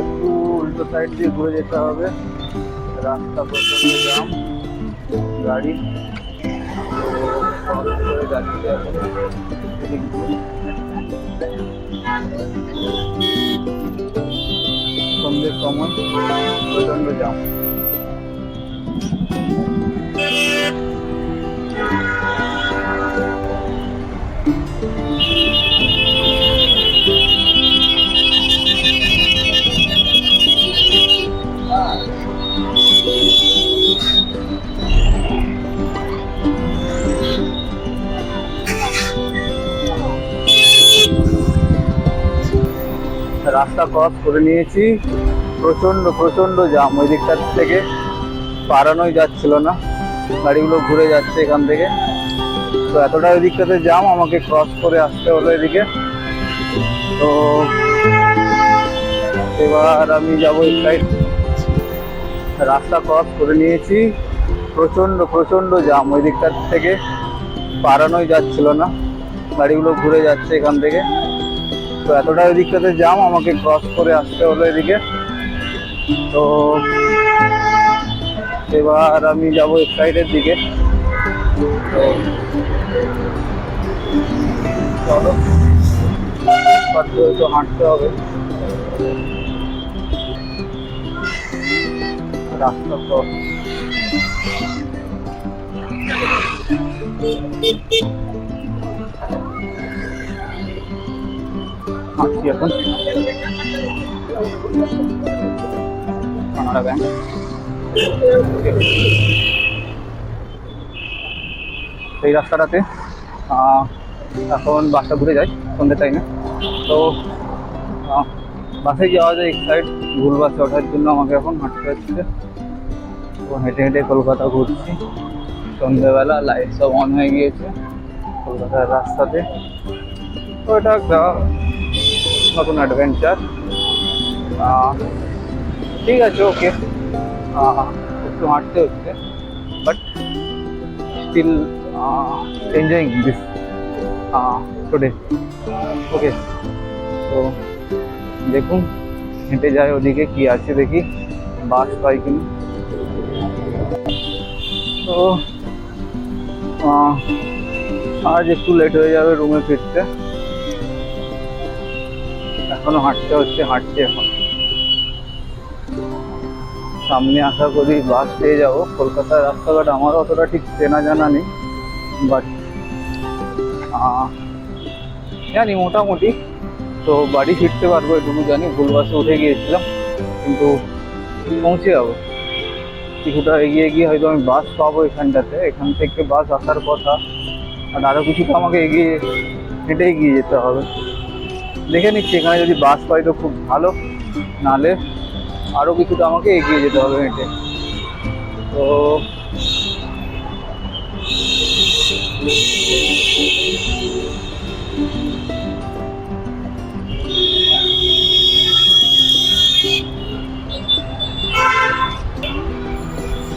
একটু উল্টো সাইড দিয়ে ঘুরে যেতে হবে রাস্তা প্রচণ্ড জাম গাড়ি তো করে যাচ্ছি এখন এদিক দিয়ে। সন্ধ্যের সময় প্রচণ্ড জাম রাস্তা ক্রস করে নিয়েছি। প্রচণ্ড প্রচণ্ড জাম ওই দিকটার থেকে। পারানোই যাচ্ছিল না। গাড়িগুলো ঘুরে যাচ্ছে এখান থেকে। তো এতটা ওই দিকটাতে জাম আমাকে ক্রস করে আসতে হলো এদিকে। তো এবার আমি যাব এই সাইড রাস্তা ক্রস করে নিয়েছি। প্রচণ্ড প্রচণ্ড জাম ওই দিকটার থেকে। পারানোই যাচ্ছিল না। গাড়িগুলো ঘুরে যাচ্ছে এখান থেকে। তো এতটা ওই দিকটাতে জাম আমাকে ক্রস করে আসতে হলো এদিকে। তো এবার আমি যাব এক সাইডের দিকে। তো চলো হয়তো হাঁটতে হবে। রাস্তা হাঁটছি এখন। কানাডা ব্যাংক এই রাস্তাটাতে এখন বাসটা ঘুরে যায় সন্ধ্যে টাইমে তো বাসে যাওয়া যায় এক সাইড ভুল বাসে ওঠার জন্য আমাকে এখন হাঁটতে হচ্ছে। তো হেঁটে হেঁটে কলকাতা ঘুরছি। সন্ধ্যেবেলা লাইট সব অন হয়ে গিয়েছে কলকাতার রাস্তাতে। তো এটা একটা নতুন অ্যাডভেঞ্চার ঠিক আছে ওকে একটু হাঁটতে হচ্ছে but still enjoying this today okay তো দেখুন হেঁটে যায় ওদিকে কি আছে দেখি বাস পাই কিনা তো আহ, আজ একটু লেট হয়ে যাবে রুমে ফিরতে এখনও হাঁটতে হচ্ছে, হাঁটছি এখন। সামনে আশা করি বাস পেয়ে যাব। কলকাতার রাস্তাঘাট আমার অতটা ঠিক চেনা জানা নেই বাট জানি মোটামুটি। তো বাড়ি ফিরতে পারব এটুকু জানি, ভুল বাসে উঠে গিয়েছিলাম, কিন্তু পৌঁছে যাব। কিছুটা এগিয়ে গিয়ে হয়তো আমি বাস পাবো এখানটাতে। এখান থেকে বাস আসার কথা, আর আরও কিছুটা আমাকে এগিয়ে হেঁটে এগিয়ে যেতে হবে। দেখে নিচ্ছি, এখানে যদি বাস পাই তো খুব ভালো। নালে আরও কিছুটা আমাকে এগিয়ে যেতে হবে হেঁটে। তো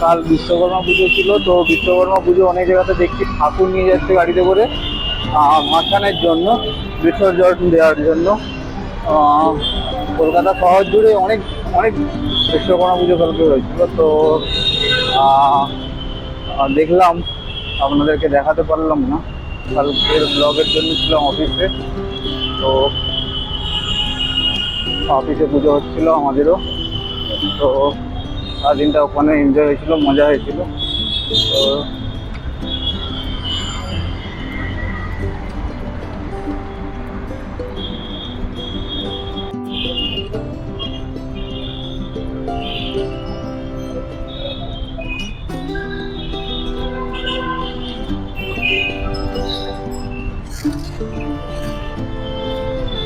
কাল বিশ্বকর্মা পুজো ছিল, তো বিশ্বকর্মা পুজো অনেক জায়গাতে দেখছি, ঠাকুর নিয়ে যাচ্ছে গাড়িতে করে। ভাসানের জন্য বিসর্জন দেওয়ার জন্য। কলকাতা শহর জুড়ে অনেক অনেক বিশ্বকর্মা পুজো কালকে হয়েছিল, তো দেখলাম, আপনাদেরকে দেখাতে পারলাম না। কালকের ব্লগের জন্য ছিলাম অফিসে, তো অফিসে পুজো হচ্ছিল আমাদেরও। তো, সারাদিনটা ওখানে এনজয় হয়েছিল, মজা হয়েছিল। তো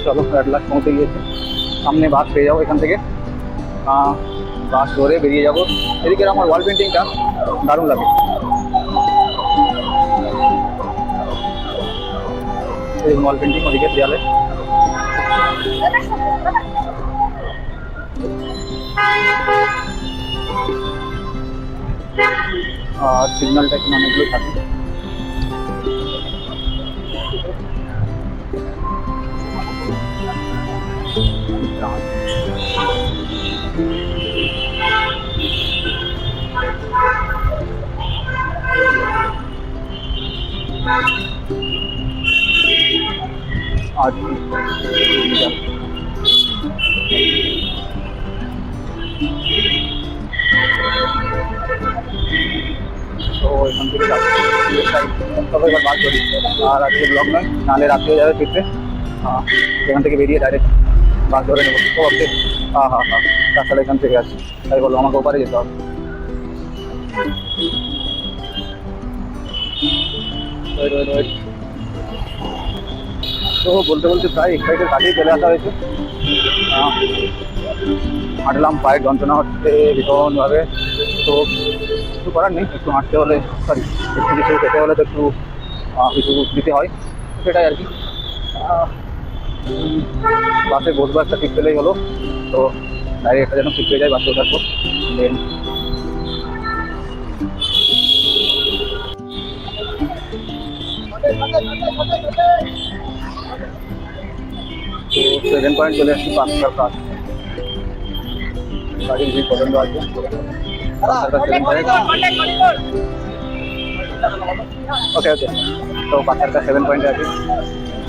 চলো অ্যাট লাস্ট পৌঁছে গিয়েছে সামনে বাস পেয়ে যাব এখান থেকে। আহ, বাস ধরে বেরিয়ে যাব। এদিকে আমার ওয়াল পেন্টিংটা দারুণ লাগে। এই ওয়াল পেন্টিং ওদিকে দেয়ালে। আর সিগন্যালটা এখানে অনেকগুলো থাকে। आज तो अलहमदिल्ला सफ़र बर्बाद हो रही है आज के ब्लॉग में नाले रास्ते जाए फिर से तो के डायरेक्ट বাস ধরে নেব। ওকে হ্যাঁ হ্যাঁ হ্যাঁ। রাস্তাটা এখান থেকে আছে তাই বলো, আমাকে ওপারে যেতে হবে. তো বলতে বলতে প্রায় এক্সাইটের কাছেই চলে আসা হয়েছে। হাঁটলাম পায়ের যন্ত্রণা হচ্ছে ভীষণভাবে। তো কিছু করার নেই, একটু হাঁটতে হলে সরি একটু কিছু খেতে হলে তো একটু কিছু দিতে হয়। সেটাই আর কি। বাসে বসবো একটা সিট পেলেই হলো। তো ডাইরেক্ট একটা যেন সিট পেয়ে যায়, বাসে ওঠার পর। দেন তো সেভেন পয়েন্ট চলে আসছি পাঁচটার কাজ গাড়ির ভিড় পছন্দ আছে ওকে ওকে তো পাঁচটা সেভেন পয়েন্টে আছি।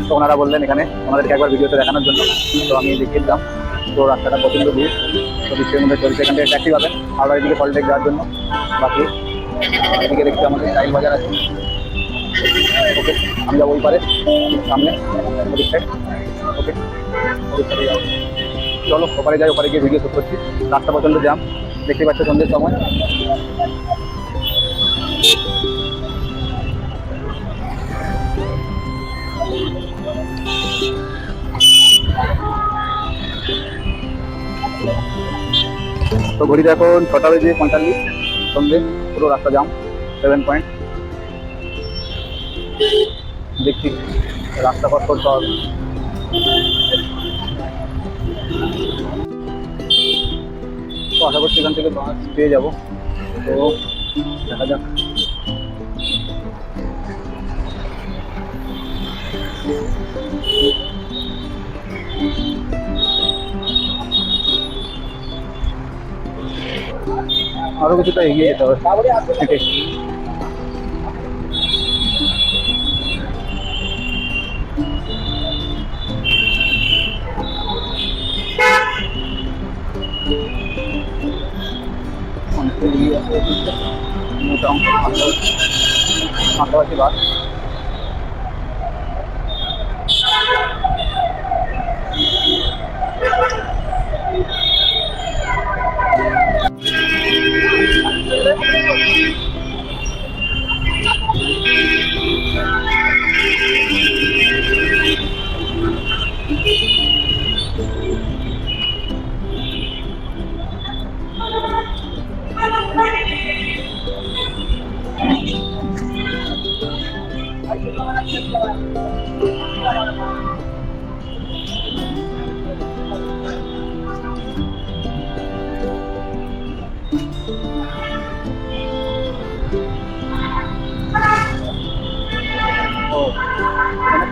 তো ওনারা বললেন এখানে আমাদেরকে একবার ভিডিওতে দেখানোর জন্য। তো আমি দেখিয়ে দিলাম তো রাস্তাটা প্রচণ্ড ভিড়। তো বৃষ্টির মধ্যে চলছে। এখান থেকে ট্যাক্সি পাবেন। হাওড়া এদিকে ফলটেক যাওয়ার জন্য। বাকি এদিকে দেখছি আমাদের টাইল বাজার আছে। ওকে, আমি যাব ওই পারে, সামনে সাইড ওকে চলো, ওপারে যাই, ওপারে গিয়ে ভিডিও শ্যুট করছি। রাস্তা প্রচণ্ড জ্যাম দেখতে পাচ্ছ সন্ধ্যের সময়। তো ঘড়িতে এখন ছটা বেজে পঁয়তাল্লিশ সন্ধ্যে পুরো রাস্তা জাম সেভেন পয়েন্ট দেখছি, রাস্তা কত করতে তো আশা করছি এখান থেকে বাস পেয়ে যাব। তো দেখা যাক। আরও কিছুটা এগিয়ে যেতে হবে। হেঁটে। মোটামুটি পাশাপাশি বাস।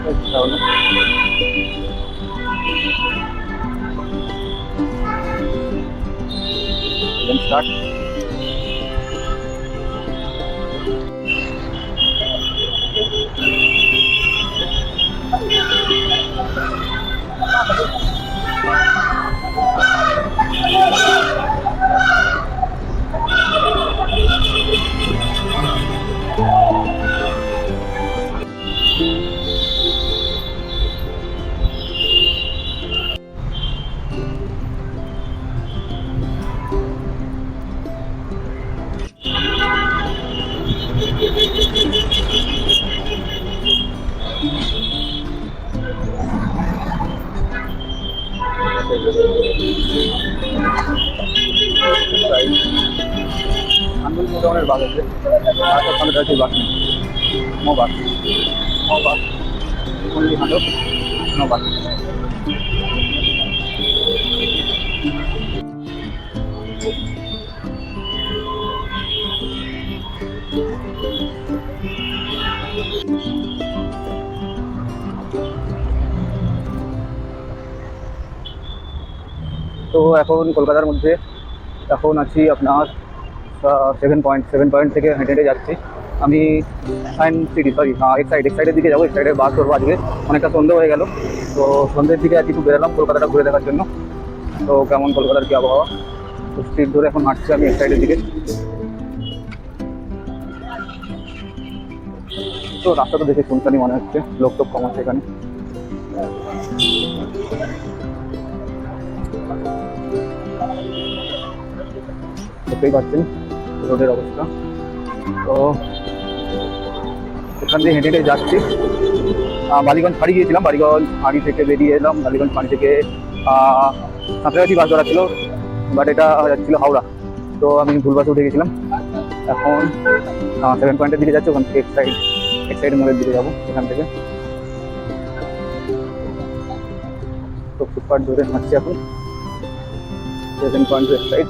অনেকটা ইচ্ছা হলো আন্দোলন মোটামুটি বাস আছে আর ওখানে রয়েছে bus no bus no bus only hundred no bus তো এখন কলকাতার মধ্যে এখন আছি আপনার সেভেন পয়েন্ট সেভেন পয়েন্ট থেকে হেঁটে হেঁটে যাচ্ছি। আমি সাইন সিটি সরি এক সাইড এক সাইডের দিকে যাব, এক সাইডে বাস ধরবো আজকে। অনেকটা সন্ধে হয়ে গেল, তো সন্ধ্যের দিকে আজকে একটু বেরোলাম কলকাতাটা ঘুরে দেখার জন্য। তো কেমন কলকাতার কি আবহাওয়া? তো স্ট্রিট ধরে এখন হাঁটছি আমি এক সাইডের দিকে। তো রাস্তাটা দেখে শুনতানি মনে হচ্ছে, লোক টোক কম আছে এখানে। দেখতেই পাচ্ছেন রোডের অবস্থা। তো এখান দিয়ে হেঁটে হেঁটে যাচ্ছি। বালিগঞ্জ ফাঁড়ি গিয়েছিলাম। বালিগঞ্জ ফাঁড়ি থেকে বেরিয়ে এলাম। বালিগঞ্জ ফাঁড়ি থেকে সাঁতরাগাছি বাস ধরা ছিল। বাট এটা যাচ্ছিল হাওড়া। তো আমি ভুল বাসে উঠে গেছিলাম। এখন সেভেন পয়েন্টের দিকে যাচ্ছি। ওখান থেকে এক সাইড এক সাইড মোড়ের দিকে যাব এখান থেকে। তো ফুটপাথ ধরে হাঁটছি এখন। সেভেন পয়েন্ট এক side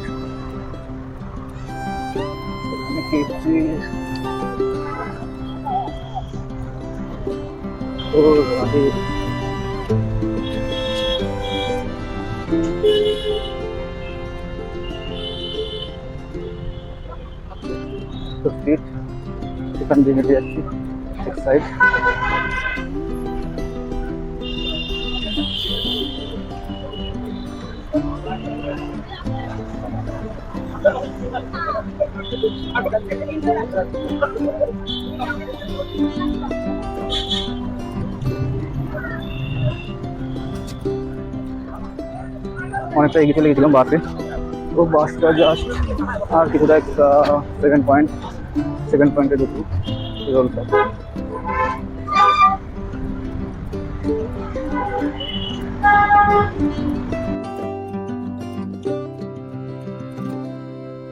KFC. Oh, grabe. You can be really active. Excited. অনেকটা এগিয়ে চলে গেছিলাম বাসে তো বাসটা জাস্ট আর কিছুটা সেকেন্ড পয়েন্ট সেকেন্ড পয়েন্টে ঢুকবো রোলটা